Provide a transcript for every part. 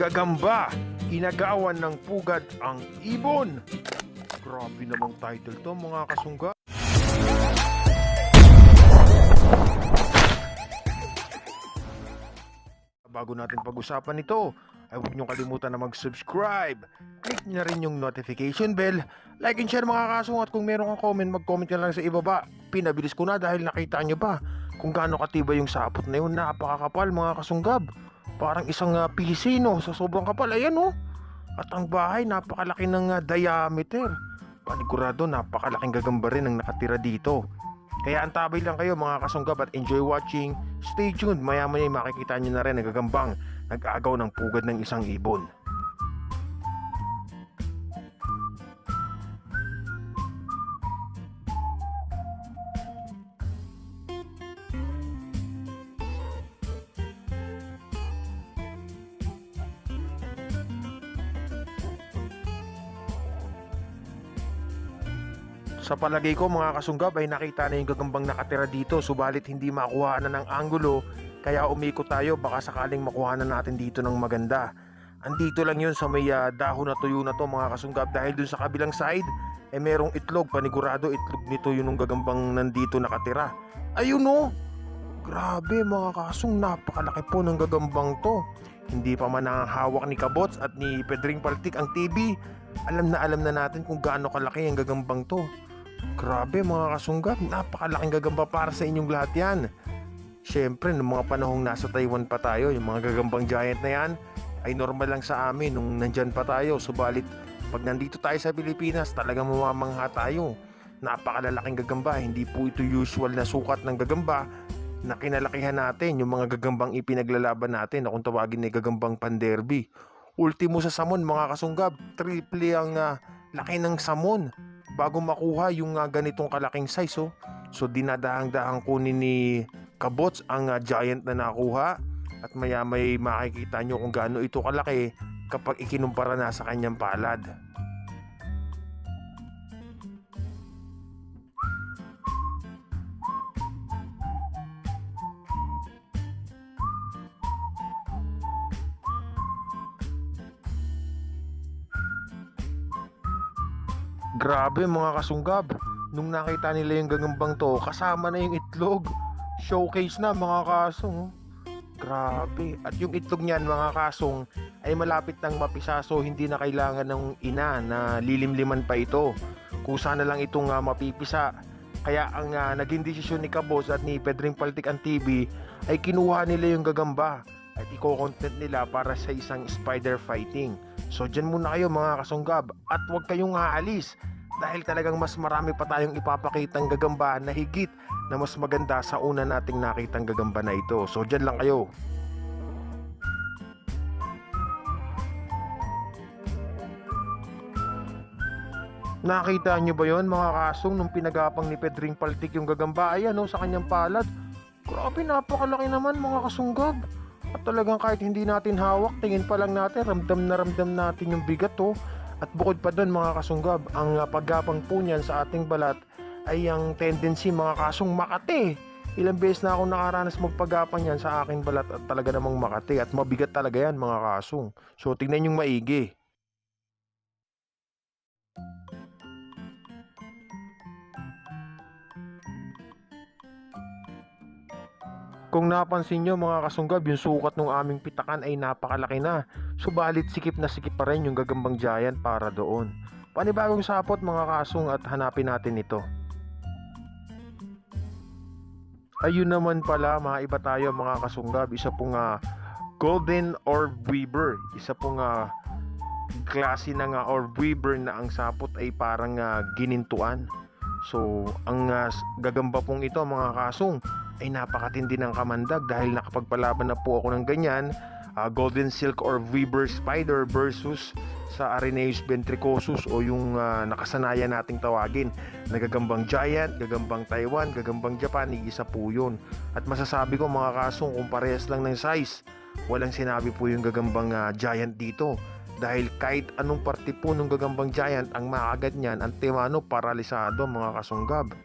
Gagamba, inagawan ng pugad ang ibon. Grabe namang title to mga kasungga. Bago natin pag-usapan ito, ay huwag niyong kalimutan na mag-subscribe. Click niya rin yung notification bell. Like and share mga kasung at kung meron kang comment, mag-comment ka lang sa ibaba. Pinabilis ko na dahil nakita niyo ba kung gaano katibay yung sapot na yun. Napakakapal mga kasunggab. Parang isang uh, pilisino sa sobrang kapal. Ayan oh. At ang bahay napakalaki ng uh, diameter. Panigurado napakalaking gagamba rin ang nakatira dito. Kaya antabay lang kayo mga kasunggab at enjoy watching. Stay tuned, maya maya makikita nyo na rin nagagambang nag-agaw ng pugad ng isang ibon. Sa palagay ko mga kasunggab ay nakita na yung gagambang nakatira dito subalit hindi makuha na ng anggulo kaya umikot tayo baka sakaling makuha na natin dito ng maganda. Andito lang yun sa may ah, dahon na tuyo na to mga kasunggab dahil dun sa kabilang side eh merong itlog panigurado itlog nito yun ng gagambang nandito nakatira. Ayun oh! Grabe mga kasung napakalaki po ng gagambang to. Hindi pa man hawak ni Kabots at ni Pedring Paltik ang TV. Alam na alam na natin kung gaano kalaki ang gagambang to. Grabe mga kasunggab, napakalaking gagamba para sa inyong lahat yan. Siyempre, noong mga panahong nasa Taiwan pa tayo, yung mga gagambang giant na yan, ay normal lang sa amin nung nandyan pa tayo. Subalit, pag nandito tayo sa Pilipinas, talagang mamamangha tayo. Napakalalaking gagamba, hindi po ito usual na sukat ng gagamba na kinalakihan natin, yung mga gagambang ipinaglalaban natin na kung tawagin ni gagambang panderby. Ultimo sa samon, mga kasunggab, triple ang ah, laki ng samon bago makuha yung uh, ganitong kalaking size oh. So dinadahang-dahang kunin ni Kabots ang uh, giant na nakuha at maya may makikita nyo kung gaano ito kalaki kapag ikinumpara na sa kanyang palad. Grabe mga kasunggab. Nung nakita nila yung gagambang to, kasama na yung itlog. Showcase na mga kasong. oh. Grabe. At yung itlog niyan mga kasong ay malapit nang mapisa so hindi na kailangan ng ina na lilimliman pa ito. Kusa na lang itong uh, mapipisa. Kaya ang uh, naging desisyon ni Kabos at ni Pedring Paltik ang TV ay kinuha nila yung gagamba at i-content nila para sa isang spider fighting. So dyan muna kayo mga kasunggab at huwag kayong aalis dahil talagang mas marami pa tayong ipapakitang gagamba na higit na mas maganda sa una nating nakitang gagamba na ito. So dyan lang kayo. Nakita nyo ba yon mga kasong nung pinagapang ni Pedring Paltik yung gagamba? Ayan o, sa kanyang palad. Grabe, napakalaki naman mga kasunggab. At talagang kahit hindi natin hawak, tingin pa lang natin, ramdam na ramdam natin yung bigat oh. At bukod pa doon mga kasunggab, ang paggapang po niyan sa ating balat ay ang tendency mga kasong makate. Ilang beses na ako nakaranas magpagapang yan sa aking balat at talaga namang makate at mabigat talaga yan mga kasong. So tingnan yung maigi. Kung napansin nyo mga kasunggab, yung sukat ng aming pitakan ay napakalaki na. Subalit sikip na sikip pa rin yung gagambang giant para doon. Panibagong sapot mga kasung at hanapin natin ito. Ayun naman pala, mga iba tayo mga kasunggab. Isa pong ah, Golden Orb Weaver. Isa pong uh, klase ng uh, Orb Weaver na ang sapot ay parang ah, ginintuan. So, ang ah, gagamba pong ito mga kasung ay napakatindi ng kamandag dahil nakapagpalaban na po ako ng ganyan uh, Golden Silk or Weaver Spider versus sa Arenaeus ventricosus o yung uh, nakasanayan nating tawagin. Nagagambang giant, gagambang Taiwan, gagambang Japan, isa po yun. At masasabi ko mga kasong kung parehas lang ng size walang sinabi po yung gagambang uh, giant dito. Dahil kahit anong parte po ng gagambang giant ang maagad niyan ang timano paralisado mga kasunggab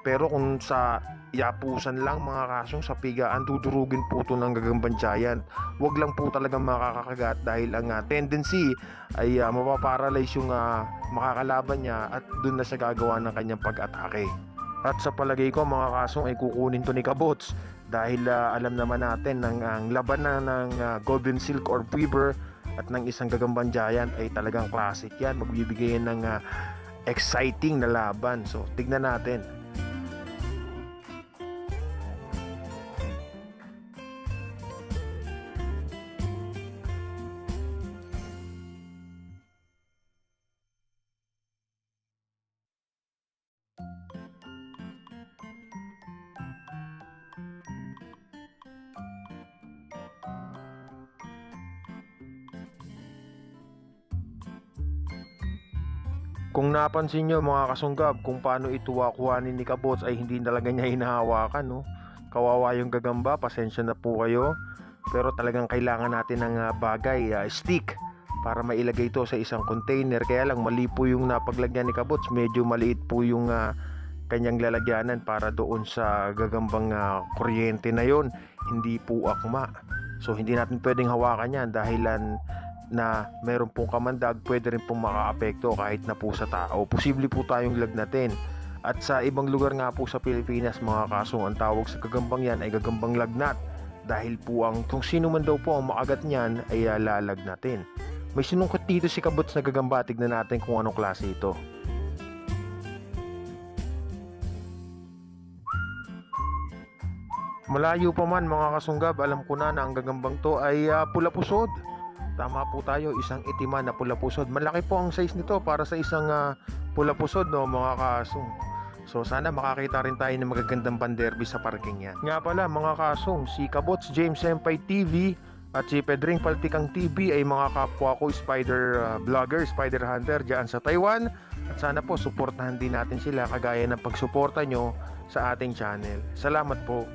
pero kung sa yapusan lang mga kasong sa pigaan dudurugin po ito ng gagambang giant wag lang po talaga makakakagat dahil ang ah, tendency ay uh, mapaparalyze yung ah, makakalaban niya at doon na siya gagawa ng kanyang pag-atake. At sa palagay ko mga kasong ay kukunin to ni Kabots dahil ah, alam naman natin ng ang laban na ng ah, Golden Silk or Weaver at ng isang gagambang giant ay talagang classic yan. Magbibigay ng ah, exciting na laban. So tignan natin Kung napansin nyo mga kasunggab kung paano ito kuhanin ni Kabots ay hindi talaga niya hinahawakan no. Kawawa yung gagamba, pasensya na po kayo. Pero talagang kailangan natin ng ah, bagay, ah, stick para mailagay ito sa isang container. Kaya lang mali po yung napaglagyan ni Kabots, medyo maliit po yung ah, kanyang lalagyanan para doon sa gagambang ah, kuryente na yon hindi po akma. So hindi natin pwedeng hawakan yan dahilan na meron pong kamandag, pwede rin pong makaapekto kahit na po sa tao. Posible po tayong lagnatin. At sa ibang lugar nga po sa Pilipinas, mga kasong ang tawag sa gagambang yan ay gagambang lagnat. Dahil po ang kung sino man daw po ang makagat niyan ay lalagnatin. May sinungkot dito si Kabots na gagamba. Tignan natin kung anong klase ito. Malayo pa man mga kasunggab, alam ko na na ang gagambang to ay uh, pula pusod. Tama po tayo, isang itima na pula pusod. Malaki po ang size nito para sa isang uh, pula pusod no mga kasong. So sana makakita rin tayo ng magagandang panderby sa parking yan. Nga pala mga kasong, si Kabots James Senpai TV at si Pedring Paltikang TV ay mga kapwa ko spider uh, vlogger, spider hunter dyan sa Taiwan. At sana po suportahan din natin sila kagaya ng pagsuporta nyo sa ating channel. Salamat po.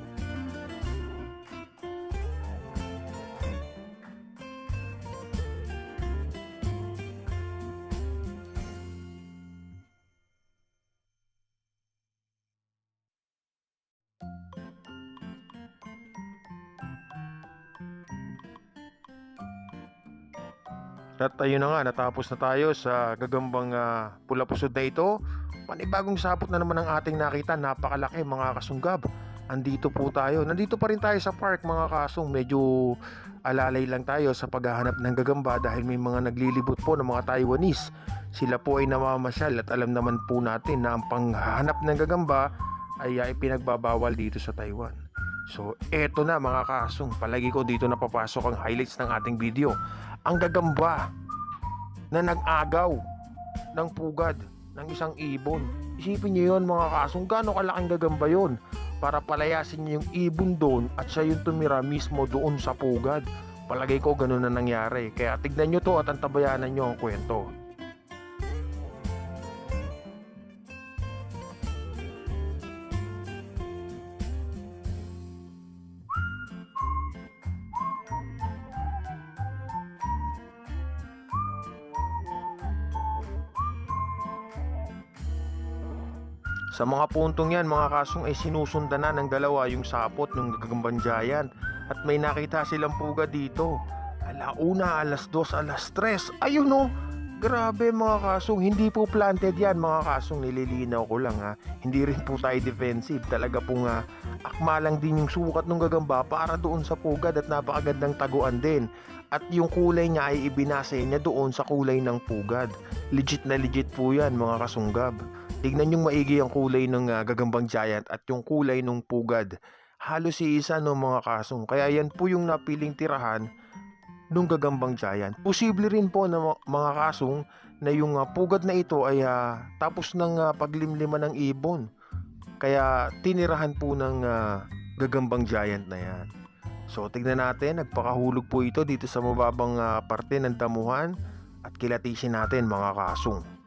At ayun na nga, natapos na tayo sa gagambang uh, pula pusod na ito. Panibagong sapot na naman ang ating nakita, napakalaki mga kasunggab. Andito po tayo. Nandito pa rin tayo sa park mga kasong. Medyo alalay lang tayo sa paghahanap ng gagamba dahil may mga naglilibot po ng mga Taiwanese. Sila po ay namamasyal at alam naman po natin na ang panghanap ng gagamba ay uh, ipinagbabawal dito sa Taiwan. So, eto na mga kasong. Palagi ko dito napapasok ang highlights ng ating video ang gagamba na nag-agaw ng pugad ng isang ibon. Isipin niyo yon mga kasong gaano kalaking gagamba yon para palayasin niyo yung ibon doon at siya yung tumira mismo doon sa pugad. Palagay ko ganun na nangyari. Kaya tignan nyo to at antabayanan nyo ang kwento. Sa mga puntong yan, mga kasong ay sinusundan na ng dalawa yung sapot ng gagambang giant at may nakita silang puga dito. Alauna, alas dos, alas tres. Ayun no, grabe mga kasong, hindi po planted yan mga kasong, nililinaw ko lang ha. Hindi rin po tayo defensive, talaga po nga akma lang din yung sukat ng gagamba para doon sa pugad at napakagandang taguan din. At yung kulay niya ay ibinase niya doon sa kulay ng pugad. Legit na legit po yan mga kasunggab. Tignan yung maigi ang kulay ng uh, gagambang giant at yung kulay ng pugad. Halos si isa no mga kasong. Kaya yan po yung napiling tirahan ng gagambang giant. Posible rin po na mga kasong na yung uh, pugad na ito ay uh, tapos ng uh, paglimlima ng ibon. Kaya tinirahan po ng uh, gagambang giant na yan. So tignan natin, nagpakahulog po ito dito sa mababang uh, parte ng damuhan at kilatisin natin mga kasong.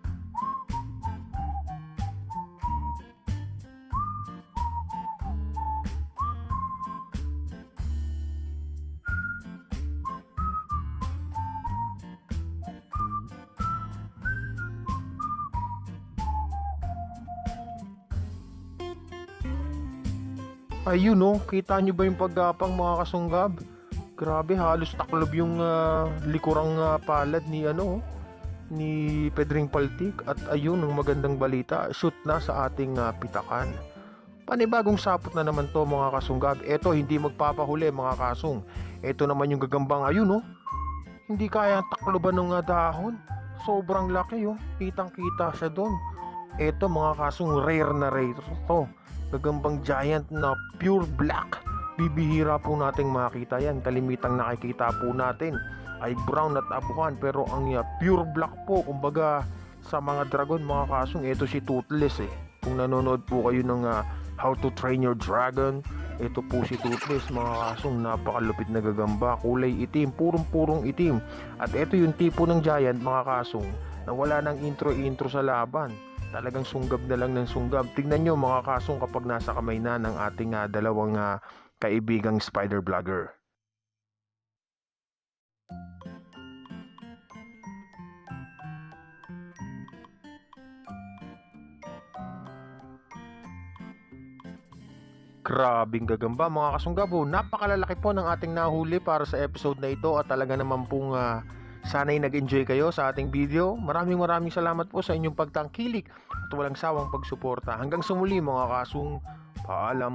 Ayun no, kita nyo ba yung paggapang mga kasunggab? Grabe, halos taklob yung ah, likurang ah, palad ni ano, ni Pedring Paltik. At ayun, ang magandang balita, shoot na sa ating ah, pitakan. Panibagong sapot na naman to mga kasunggab. Eto, hindi magpapahuli mga kasong. Eto naman yung gagambang ayun no. Hindi kaya takloban ng ah, dahon. Sobrang laki oh. Kitang kita siya doon. Eto mga kasong rare na rare to. Gagambang giant na pure black. Bibihira po nating makita yan. Kalimitang nakikita po natin ay brown at abuhan pero ang uh, pure black po kumbaga sa mga dragon mga kasong ito si Toothless eh. Kung nanonood po kayo ng uh, How to Train Your Dragon, ito po si Toothless mga kasong napakalupit na gagamba, kulay itim, purong-purong itim. At ito yung tipo ng giant mga kasong na wala nang intro-intro sa laban. Talagang sunggab na lang ng sunggab. Tignan nyo mga kasong kapag nasa kamay na ng ating ah, dalawang ah, kaibigang spider vlogger. Grabing gagamba mga kasunggabo. Napakalalaki po ng ating nahuli para sa episode na ito at talaga naman pong ah, sana'y nag-enjoy kayo sa ating video. Maraming maraming salamat po sa inyong pagtangkilik at walang sawang pagsuporta. Hanggang sa muli mga kasung paalam.